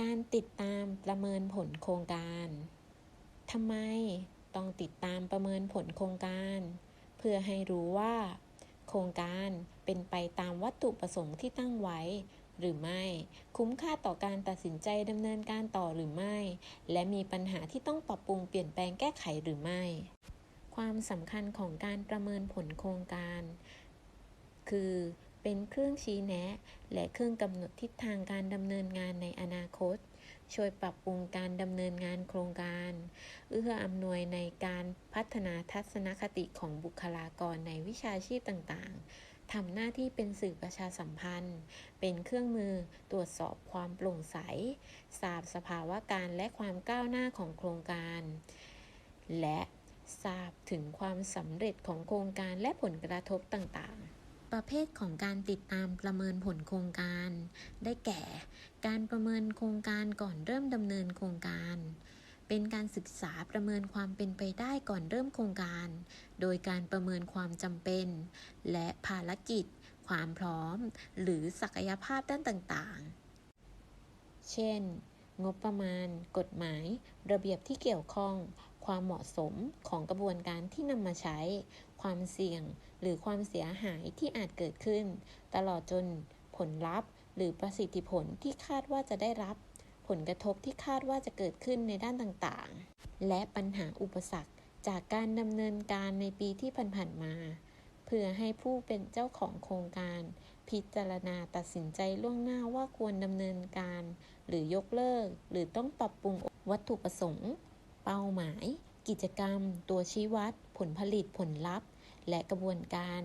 การติดตามประเมินผลโครงการทำไมต้องติดตามประเมินผลโครงการ เพื่อให้รู้ว่า โครงการเป็นไปตามวัตถุประสงค์ที่ตั้งไว้ หรือไม่ คุ้มค่าต่อการตัดสินใจดำเนินการต่อหรือไม่ และมีปัญหาที่ต้องปรับปรุงเปลี่ยนแปลงแก้ไขหรือไม่ ความสำคัญของการประเมินผลโครงการ คือ เป็นเครื่องชี้แนะ และเครื่องกำหนดทิศทางการดำเนินงานในอนาคต ช่วยปรับปรุงการดำเนินงานโครงการ เอื้ออำนวยในการพัฒนาทัศนคติของบุคลากรในวิชาชีพต่างๆทำหน้าที่เป็นสื่อประชาสัมพันธ์ เป็นเครื่องมือตรวจสอบความโปร่งใสทราบสภาวะการและความก้าวหน้าของโครงการ และทราบถึงความสำเร็จของโครงการและผลกระทบต่างๆ ประเภทของการติดตามประเมินผลโครงการ ได้แก่ การประเมินโครงการก่อนเริ่มดำเนินโครงการ เป็นการศึกษาประเมินความเป็นไปได้ก่อนเริ่มโครงการ โดยการประเมินความจำเป็น และภารกิจ ความพร้อม หรือศักยภาพด้านต่างๆ เช่น งบประมาณ กฎหมาย ระเบียบที่เกี่ยวข้อง ความเหมาะสมของกระบวนการที่นำมาใช้ ความเสี่ยงหรือความเสียหายที่อาจเกิดขึ้น ตลอดจนผลลัพธ์หรือประสิทธิผลที่คาดว่าจะได้รับ ผลกระทบที่คาดว่าจะเกิดขึ้นในด้านต่างๆ และปัญหาอุปสรรคจากการดำเนินการในปีที่ผ่านๆมาเพื่อให้ผู้เป็นเจ้าของโครงการ พิจารณาตัดสินใจล่วงหน้าว่าควรดำเนินการ หรือยกเลิก หรือต้องปรับปรุงวัตถุประสงค์ เป้าหมาย กิจกรรม ตัวชี้วัด ผลผลิตผลลัพธ์ และกระบวนการ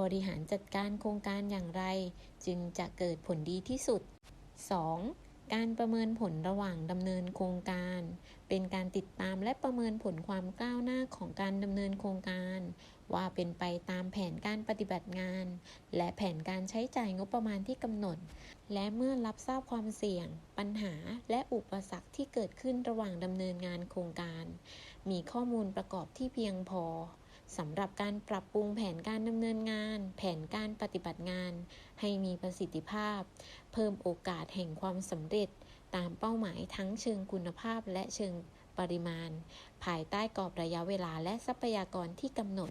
บริหารจัดการโครงการอย่างไร จึงจะเกิดผลดีที่สุด 2. การประเมินผลระหว่างดำเนินโครงการ เป็นการติดตามและประเมินผลความก้าวหน้าของการดำเนินโครงการ ว่าเป็นไปตามแผนการปฏิบัติงาน และแผนการใช้จ่ายงบประมาณที่กำหนด และเมื่อรับทราบความเสี่ยง ปัญหา และอุปสรรคที่เกิดขึ้นระหว่างดำเนินงานโครงการ มีข้อมูลประกอบที่เพียงพอสำหรับการปรับปรุงแผนการดำเนินงาน แผนการปฏิบัติงาน ให้มีประสิทธิภาพ เพิ่มโอกาสแห่งความสำเร็จ ตามเป้าหมายทั้งเชิงคุณภาพและเชิงปริมาณ ภายใต้กรอบระยะเวลาและทรัพยากรที่กำหนด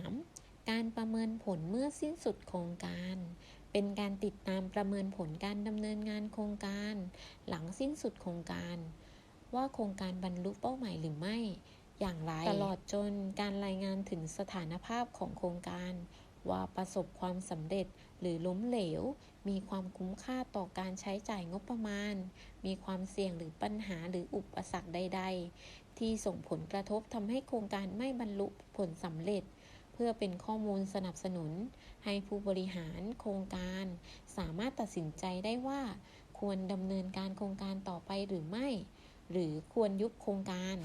3. การประเมินผลเมื่อสิ้นสุดโครงการ เป็นการติดตามประเมินผลการดำเนินงานโครงการ หลังสิ้นสุดโครงการ ว่าโครงการบรรลุเป้าหมายหรือไม่ อย่างไร ตลอดจนการรายงานถึงสถานภาพของโครงการ ว่าประสบความสำเร็จหรือล้มเหลว มีความคุ้มค่าต่อการใช้จ่ายงบประมาณ มีความเสี่ยงหรือปัญหาหรืออุปสรรคใด ๆ ที่ส่งผลกระทบทำให้โครงการไม่บรรลุผลสำเร็จ เพื่อเป็นข้อมูลสนับสนุน ให้ผู้บริหารโครงการ สามารถตัดสินใจได้ว่า ควรดำเนินการโครงการต่อไปหรือไม่ หรือควรยุบโครงการ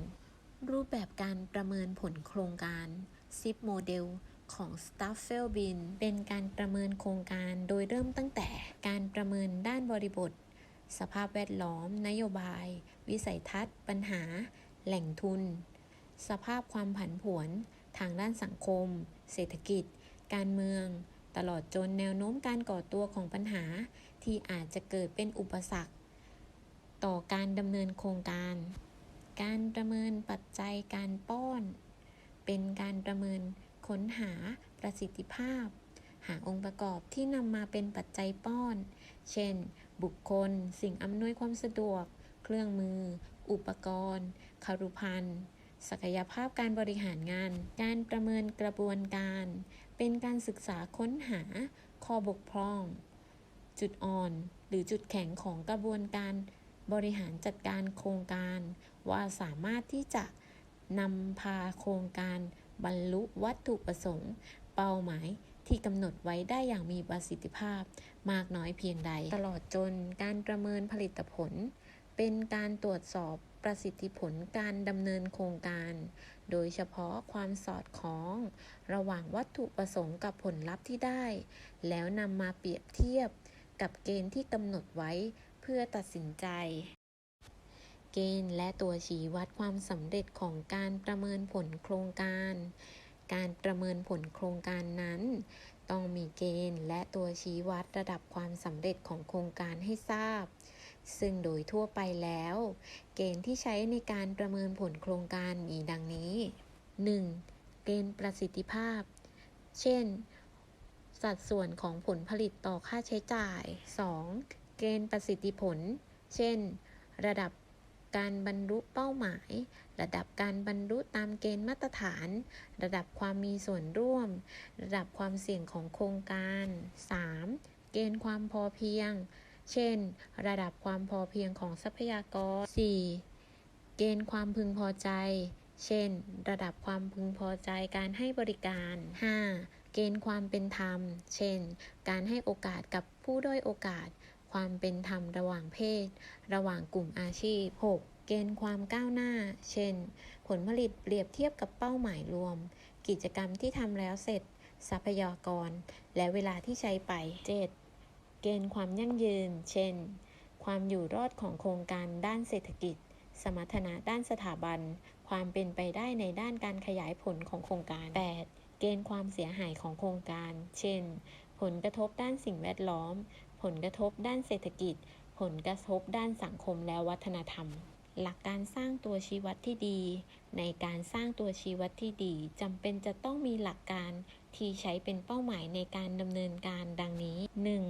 รูปแบบการประเมินผลโครงการ SIP Model ของ s t a f f e l b i n เป็นการประเมินโครงการโดยเริ่มตั้งแต่การประเมินด้านบริบท สภาพแวดล้อม นโยบาย วิสัยทัศน์ ปัญหา แหล่งทุน สภาพความผันผวน ทางด้านสังคม เศรษฐกิจ การเมือง ตลอดจนแนวโน้มการก่อตัวของปัญหาที่อาจจะเกิดเป็นอุปสรรค ต่อการดำเนินโครงการ การประเมินปัจจัยการป้อน เป็นการประเมินค้นหาประสิทธิภาพ หาองค์ประกอบที่นำมาเป็นปัจจัยป้อน เช่น บุคคล สิ่งอำนวยความสะดวก เครื่องมือ อุปกรณ์คารุพันธ์ ศักยภาพการบริหารงาน การประเมินกระบวนการ เป็นการศึกษาค้นหาข้อบกพร่อง จุดอ่อน หรือจุดแข็งของกระบวนการ บริหารจัดการโครงการ ว่าสามารถที่จะนำพาโครงการบรรลุวัตถุประสงค์ เป้าหมายที่กำหนดไว้ได้อย่างมีประสิทธิภาพ มากน้อยเพียงใด ตลอดจนการประเมินผลิตผล เป็นการตรวจสอบ ประสิทธิผลการดำเนินโครงการ โดยเฉพาะความสอดคล้อง ระหว่างวัตถุประสงค์กับผลลัพธ์ที่ได้ แล้วนำมาเปรียบเทียบกับเกณฑ์ที่กำหนดไว้เพื่อตัดสินใจ เกณฑ์และตัวชี้วัดความสำเร็จของการประเมินผลโครงการ การประเมินผลโครงการนั้น ต้องมีเกณฑ์และตัวชี้วัดระดับความสำเร็จของโครงการให้ทราบ ซึ่งโดยทั่วไปแล้ว เกณฑ์ที่ใช้ในการประเมินผลโครงการมีดังนี้ 1. เกณฑ์ประสิทธิภาพ เช่น สัดส่วนของผลผลิตต่อค่าใช้จ่าย 2. เกณฑ์ประสิทธิผล เช่น ระดับการบรรลุเป้าหมาย ระดับการบรรลุตามเกณฑ์มาตรฐาน ระดับความมีส่วนร่วม ระดับความเสี่ยงของโครงการ 3. เกณฑ์ความพอเพียง เช่น ระดับความพอเพียงของทรัพยากร 4. เกณฑ์ความพึงพอใจ เช่น ระดับความพึงพอใจการให้บริการ 5. เกณฑ์ความเป็นธรรม เช่น การให้โอกาสกับผู้ด้อยโอกาส ความเป็นธรรมระหว่างเพศ ระหว่างกลุ่มอาชีพ 6. เกณฑ์ความก้าวหน้า เช่น ผลผลิตเปรียบเทียบกับเป้าหมายรวม กิจกรรมที่ทำแล้วเสร็จ ทรัพยากร และเวลาที่ใช้ไป 7. เกณฑ์ความยั่งยืน เช่น ความอยู่รอดของโครงการด้านเศรษฐกิจ สมรรถนะด้านสถาบัน ความเป็นไปได้ในด้านการขยายผลของโครงการ 8. เกณฑ์ความเสียหายของโครงการ เช่น ผลกระทบด้านสิ่งแวดล้อม ผลกระทบด้านเศรษฐกิจ ผลกระทบด้านสังคมและวัฒนธรรมหลักการสร้างตัวชี้วัดที่ดี ในการสร้างตัวชี้วัดที่ดีจำเป็นจะต้องมีหลักการ ที่ใช้เป็นเป้าหมายในการดำเนินการดังนี้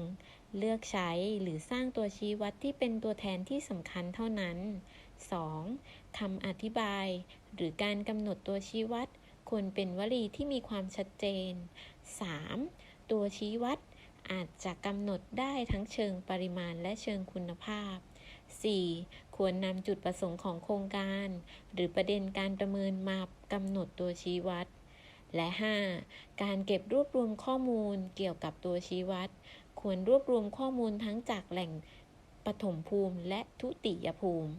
1. เลือกใช้หรือสร้างตัวชี้วัดที่เป็นตัวแทนที่สำคัญเท่านั้น 2. คำอธิบาย หรือการกำหนดตัวชี้วัดควรเป็นวลีที่มีความชัดเจน 3. ตัวชี้วัดอาจจะกำหนดได้ทั้งเชิงปริมาณและเชิงคุณภาพ 4. ควรนำจุดประสงค์ของโครงการ หรือประเด็นการประเมินมากำหนดตัวชี้วัด และ 5. การเก็บรวบรวมข้อมูลเกี่ยวกับตัวชี้วัด ควรรวบรวมข้อมูลทั้งจากแหล่งปฐมภูมิและทุติยภูมิ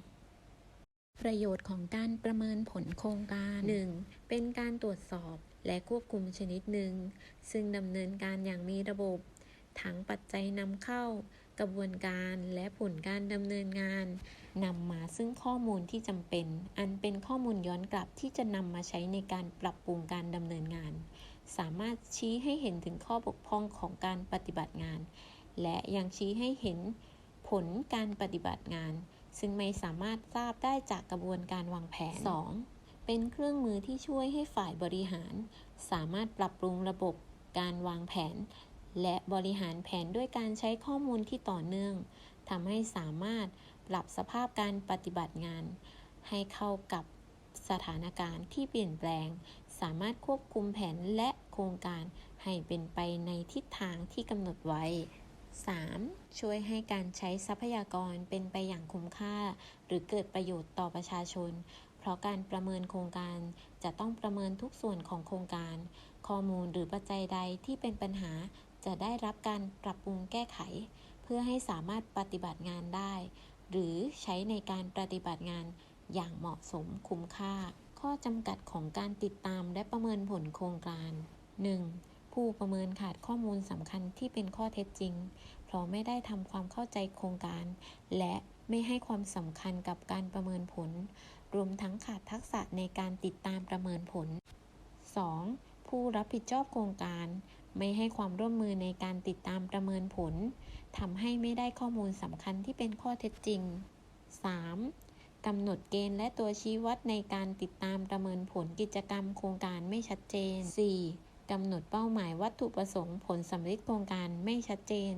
ประโยชน์ของการประเมินผลโครงการ 1. เป็นการตรวจสอบและควบคุมชนิดหนึ่ง ซึ่งดำเนินการอย่างมีระบบ ทั้งปัจจัยนำเข้า กระบวนการและผลการดำเนินงาน นำมาซึ่งข้อมูลที่จำเป็น อันเป็นข้อมูลย้อนกลับที่จะนำมาใช้ในการปรับปรุงการดำเนินงาน สามารถชี้ให้เห็นถึงข้อบกพร่องของการปฏิบัติงาน และยังชี้ให้เห็นผลการปฏิบัติงาน ซึ่งไม่สามารถทราบได้จากกระบวนการวางแผน 2. เป็นเครื่องมือที่ช่วยให้ฝ่ายบริหาร สามารถปรับปรุงระบบการวางแผน และบริหารแผนด้วยการใช้ข้อมูลที่ต่อเนื่อง ทำให้สามารถปรับสภาพการปฏิบัติงาน ให้เข้ากับสถานการณ์ที่เปลี่ยนแปลง สามารถควบคุมแผนและโครงการให้เป็นไปในทิศทางที่กำหนดไว้ 3. ช่วยให้การใช้ทรัพยากรเป็นไปอย่างคุ้มค่า หรือเกิดประโยชน์ต่อประชาชน เพราะการประเมินโครงการจะต้องประเมินทุกส่วนของโครงการ ข้อมูลหรือปัจจัยใดที่เป็นปัญหาจะได้รับการปรับปรุงแก้ไข พื่อให้สามารถปฏิบัติงานได้ หรือใช้ในการปฏิบัติงานอย่างเหมาะสมคุ้มค่า ข้อจำกัดของการติดตามและประเมินผลโครงการ 1. ผู้ประเมินขาดข้อมูลสำคัญที่เป็นข้อเท็จจริง เพราะไม่ได้ทำความเข้าใจโครงการ และไม่ให้ความสำคัญกับการประเมินผล รวมทั้งขาดทักษะในการติดตามประเมินผล 2. ผู้รับผิดชอบโครงการ ไม่ให้ความร่วมมือในการติดตามประเมินผลทำให้ไม่ได้ข้อมูลสำคัญที่เป็นข้อเท็จจริง 3. กำหนดเกณฑ์และตัวชี้วัดในการติดตามประเมินผลกิจกรรมโครงการไม่ชัดเจน 4. กำหนดเป้าหมายวัตถุประสงค์ผลสำเร็จโครงการไม่ชัดเจน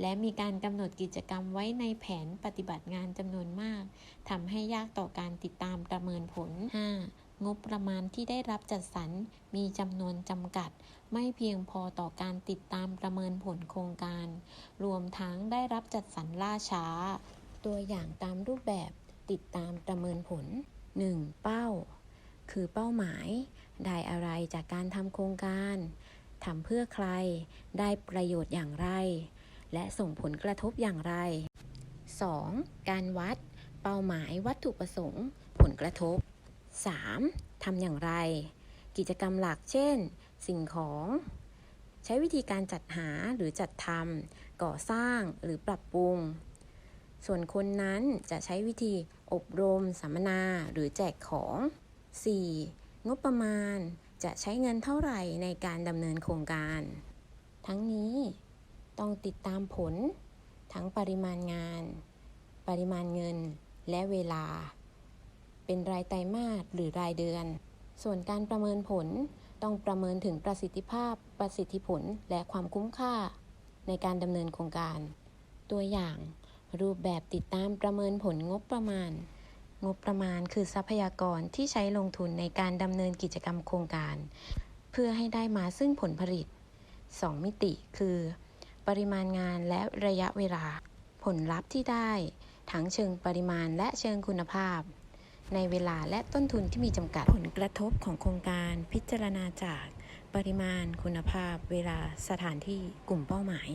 และมีการกำหนดกิจกรรมไว้ในแผนปฏิบัติงานจำนวนมากทำให้ยากต่อการติดตามประเมินผล 5. งบประมาณที่ได้รับจัดสรรมีจำนวนจำกัด ไม่เพียงพอต่อการติดตามประเมินผลโครงการ รวมทั้งได้รับจัดสรรล่าช้า ตัวอย่างตามรูปแบบติดตามประเมินผล 1. เป้า คือเป้าหมาย ได้อะไรจากการทำโครงการทำเพื่อใคร ได้ประโยชน์อย่างไร และส่งผลกระทบอย่างไร 2. การวัด เป้าหมายวัตถุประสงค์ ผลกระทบ 3. ทำอย่างไร กิจกรรมหลักเช่น สิ่งของ ใช้วิธีการจัดหาหรือจัดทำก่อสร้างหรือปรับปรุง ส่วนคนนั้นจะใช้วิธีอบรม สัมมนาหรือแจกของ 4. งบประมาณจะใช้เงินเท่าไหร่ในการดำเนินโครงการ ทั้งนี้ต้องติดตามผล ทั้งปริมาณงาน ปริมาณเงินและเวลา เป็นรายไตรมาสหรือรายเดือน ส่วนการประเมินผลต้องประเมินถึงประสิทธิภาพ ประสิทธิผล และความคุ้มค่า ในการดำเนินโครงการ ตัวอย่าง รูปแบบติดตามประเมินผลงบประมาณ งบประมาณคือทรัพยากรที่ใช้ลงทุนในการดำเนินกิจกรรมโครงการ เพื่อให้ได้มาซึ่งผลผลิต 2 มิติคือ ปริมาณงานและระยะเวลา ผลลัพธ์ที่ได้ ทั้งเชิงปริมาณและเชิงคุณภาพ ในเวลาและต้นทุนที่มีจำกัด ผลกระทบของโครงการพิจารณาจากปริมาณคุณภาพเวลาสถานที่กลุ่มเป้าหมาย